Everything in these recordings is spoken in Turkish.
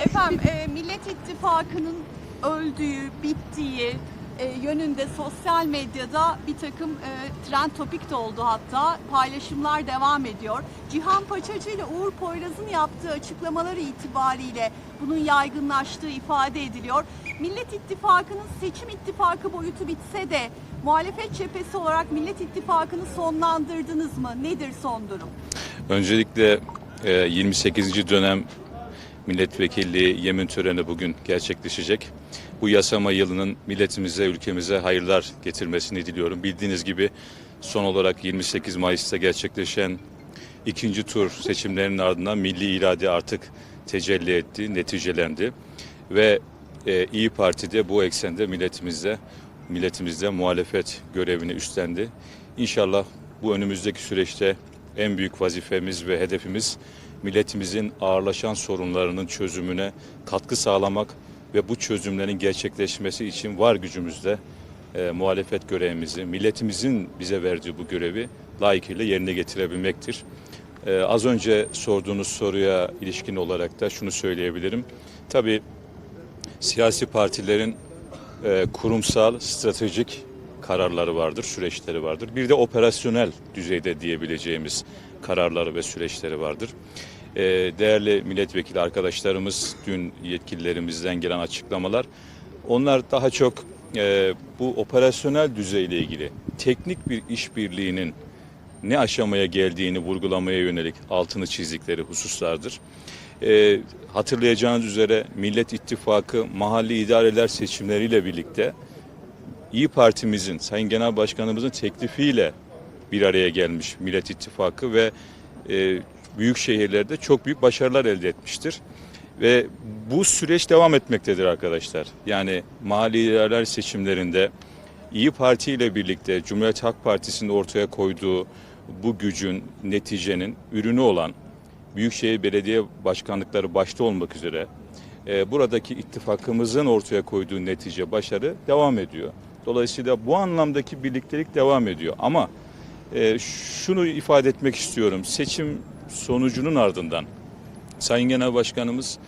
Efendim e, Millet İttifakı'nın öldüğü, bittiği e, yönünde sosyal medyada bir takım e, trend topik de oldu hatta. Paylaşımlar devam ediyor. Cihan Paçacı ile Uğur Poyraz'ın yaptığı açıklamaları itibariyle bunun yaygınlaştığı ifade ediliyor. Millet İttifakı'nın seçim ittifakı boyutu bitse de muhalefet cephesi olarak Millet İttifakı'nı sonlandırdınız mı? Nedir son durum? Öncelikle e, 28. dönem milletvekilliği yemin töreni bugün gerçekleşecek. Bu yasama yılının milletimize, ülkemize hayırlar getirmesini diliyorum. Bildiğiniz gibi son olarak 28 Mayıs'ta gerçekleşen ikinci tur seçimlerinin ardından milli irade artık tecelli etti, neticelendi. Ve e, İyi Parti de bu eksende milletimizde, milletimizde muhalefet görevini üstlendi. İnşallah bu önümüzdeki süreçte en büyük vazifemiz ve hedefimiz milletimizin ağırlaşan sorunlarının çözümüne katkı sağlamak ve bu çözümlerin gerçekleşmesi için var gücümüzle e, muhalefet görevimizi, milletimizin bize verdiği bu görevi layıkıyla yerine getirebilmektir. E, az önce sorduğunuz soruya ilişkin olarak da şunu söyleyebilirim. Tabii siyasi partilerin e, kurumsal, stratejik kararları vardır, süreçleri vardır. Bir de operasyonel düzeyde diyebileceğimiz kararları ve süreçleri vardır. E, değerli milletvekili arkadaşlarımız, dün yetkililerimizden gelen açıklamalar, onlar daha çok e, bu operasyonel düzeyle ilgili teknik bir işbirliğinin ne aşamaya geldiğini vurgulamaya yönelik altını çizdikleri hususlardır. E, hatırlayacağınız üzere Millet İttifakı mahalli idareler seçimleriyle birlikte İyi Partimizin, Sayın Genel Başkanımızın teklifiyle bir araya gelmiş Millet İttifakı ve e, büyük şehirlerde çok büyük başarılar elde etmiştir. Ve bu süreç devam etmektedir arkadaşlar. Yani mahalli idareler seçimlerinde İyi Parti ile birlikte Cumhuriyet Halk Partisi'nin ortaya koyduğu bu gücün, neticenin ürünü olan Büyükşehir Belediye Başkanlıkları başta olmak üzere e, buradaki ittifakımızın ortaya koyduğu netice, başarı devam ediyor. Dolayısıyla bu anlamdaki birliktelik devam ediyor. Ama e, şunu ifade etmek istiyorum. Seçim sonucunun ardından Sayın Genel Başkanımız,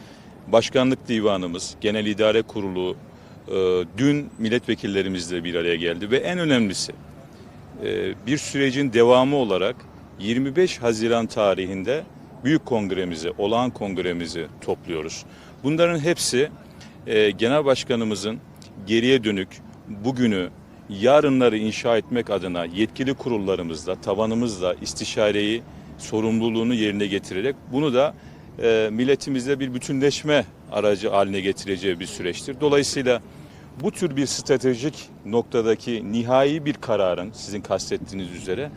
Başkanlık Divanımız, Genel İdare Kurulu e, dün milletvekillerimizle bir araya geldi ve en önemlisi e, bir sürecin devamı olarak 25 Haziran tarihinde büyük kongremizi, olağan kongremizi topluyoruz. Bunların hepsi e, genel başkanımızın geriye dönük bugünü, yarınları inşa etmek adına yetkili kurullarımızla, tavanımızla istişareyi, sorumluluğunu yerine getirerek bunu da e, milletimizle bir bütünleşme aracı haline getireceği bir süreçtir. Dolayısıyla bu tür bir stratejik noktadaki nihai bir kararın sizin kastettiğiniz üzere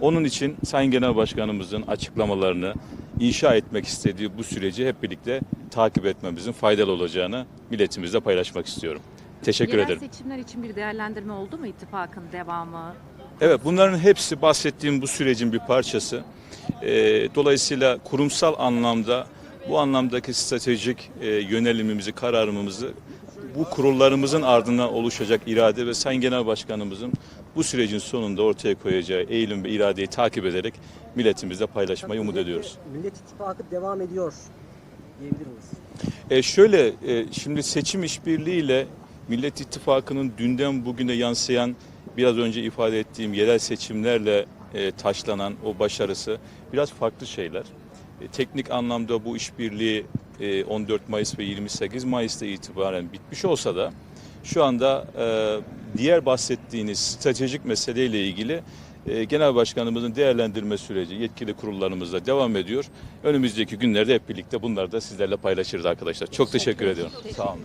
onun için Sayın Genel Başkanımızın açıklamalarını inşa etmek istediği bu süreci hep birlikte takip etmemizin faydalı olacağını milletimizle paylaşmak istiyorum. Teşekkür Yerel ederim. seçimler için bir değerlendirme oldu mu ittifakın devamı? Evet bunların hepsi bahsettiğim bu sürecin bir parçası. Ee, dolayısıyla kurumsal anlamda bu anlamdaki stratejik e, yönelimimizi, kararımızı bu kurullarımızın ardından oluşacak irade ve Sayın Genel Başkanımızın bu sürecin sonunda ortaya koyacağı eğilim ve iradeyi takip ederek milletimizle paylaşmayı umut ediyoruz. Millet İttifakı devam ediyor diyebilir miyiz? E şöyle e, şimdi seçim işbirliğiyle Millet İttifakı'nın dünden bugüne yansıyan biraz önce ifade ettiğim yerel seçimlerle e, taşlanan o başarısı biraz farklı şeyler. E, teknik anlamda bu işbirliği e, 14 Mayıs ve 28 Mayıs'ta itibaren bitmiş olsa da şu anda e, diğer bahsettiğiniz stratejik meseleyle ilgili e, Genel Başkanımızın değerlendirme süreci yetkili kurullarımızla devam ediyor. Önümüzdeki günlerde hep birlikte bunları da sizlerle paylaşırız arkadaşlar. Çok teşekkür ediyorum. Sağ olun.